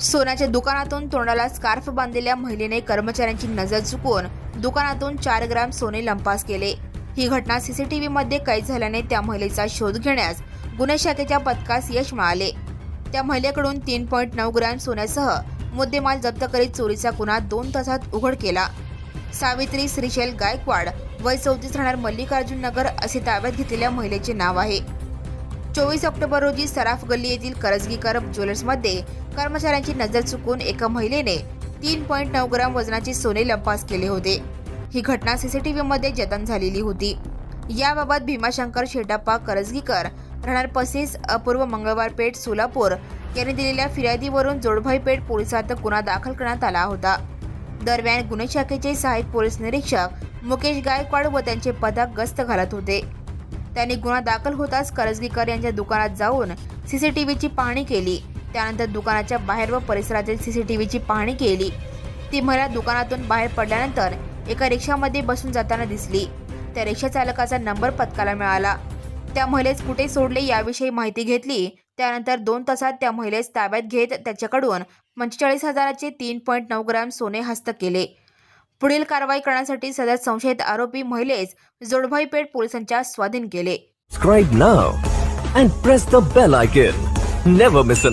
सोन्याच्या दुकानातून तोंडाला स्कार्फ बांधलेल्या महिलेने कर्मचाऱ्यांची नजर चुकवून दुकानातून चार ग्राम सोने लंपास केले. ही घटना सीसीटीव्ही मध्ये कैद झाल्याने त्या महिलेचा शोध घेण्यास गुन्हे शाखेच्या पथकास यश मिळाले. त्या महिलेकडून तीन पॉईंट नऊ ग्रॅम सोन्यासह मुद्देमाल जप्त करीत चोरीचा गुन्हा दोन तासात उघड केला. सावित्री श्रीशैल गायकवाड वय चौतीस राहणार मल्लिकार्जुन नगर असे ताब्यात घेतलेल्या महिलेचे नाव आहे. चोवीस ऑक्टोबर रोजी सराफ गल्ली येथील करजगीकर ज्वेलर्समध्ये कर्मचाऱ्यांची नजर चुकून एका महिलेने तीन पॉईंट नऊ ग्राम वजनाचे सोने लंपास केले होते. ही घटना सीसीटीव्हीमध्ये जतन झालेली होती. याबाबत भीमाशंकर शेटाप्पा करजगीकर राहणार पसेस अपूर्व मंगळवार पेठ सोलापूर यांनी दिलेल्या फिर्यादीवरून जोडभाई पेठ पोलिसात गुन्हा दाखल करण्यात आला होता. दरम्यान गुन्हे शाखेचे सहाय्यक पोलीस निरीक्षक मुकेश गायकवाड व त्यांचे पथक गस्त घालत होते. त्यांनी गुन्हा दाखल होताच करजगीकर यांच्या दुकानात जाऊन सीसीटीव्हीची पाहणी केली. त्यानंतर दुकानाच्या बाहेर व परिसरातील सीसीटीव्हीची पाहणी केली. ती महिला दुकानातून बाहेर पडल्यानंतर एका रिक्षामध्ये बसून जाताना दिसली. त्या रिक्षा चालकाचा नंबर पथकाला मिळाला. त्या महिलेस कुठे सोडले याविषयी माहिती घेतली. त्यानंतर दोन तासात त्या महिलेस ताब्यात घेत त्याच्याकडून पंचेचाळीस हजाराचे तीन पॉईंट नऊ ग्राम सोने हस्त केले. पुढील कारवाई करण्यासाठी सदर संशयित आरोपी महिलेस जोडभाई पेठ पोलिसांच्या स्वाधीन केले. Subscribe now and press the bell icon. Never miss an